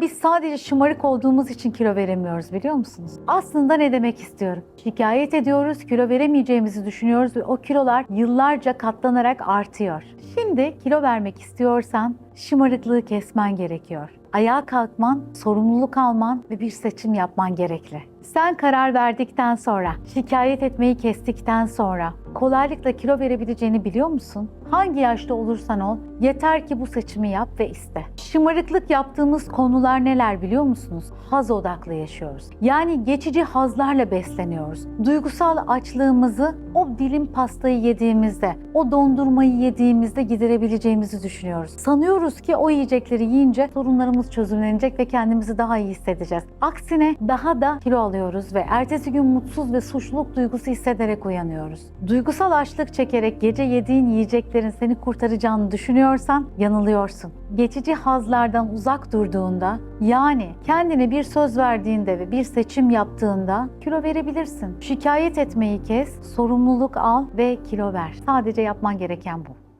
Biz sadece şımarık olduğumuz için kilo veremiyoruz biliyor musunuz? Aslında ne demek istiyorum? Şikayet ediyoruz, kilo veremeyeceğimizi düşünüyoruz ve o kilolar yıllarca katlanarak artıyor. Şimdi kilo vermek istiyorsan şımarıklığı kesmen gerekiyor. Ayağa kalkman, sorumluluk alman ve bir seçim yapman gerekli. Sen karar verdikten sonra, şikayet etmeyi kestikten sonra kolaylıkla kilo verebileceğini biliyor musun? Hangi yaşta olursan ol, yeter ki bu seçimi yap ve iste. Şımarıklık yaptığımız konular neler biliyor musunuz? Haz odaklı yaşıyoruz. Yani geçici hazlarla besleniyoruz. Duygusal açlığımızı o dilim pastayı yediğimizde, o dondurmayı yediğimizde giderebileceğimizi düşünüyoruz. Sanıyoruz ki o yiyecekleri yiyince sorunlarımız çözümlenecek ve kendimizi daha iyi hissedeceğiz. Aksine daha da kilo alıyoruz ve ertesi gün mutsuz ve suçluluk duygusu hissederek uyanıyoruz. Duygusal açlık çekerek gece yediğin yiyeceklerin seni kurtaracağını düşünüyorsan yanılıyorsun. Geçici hazlardan uzak durduğunda yani kendine bir söz verdiğinde ve bir seçim yaptığında kilo verebilirsin. Şikayet etmeyi kes, sorumluluk al ve kilo ver. Sadece yapman gereken bu.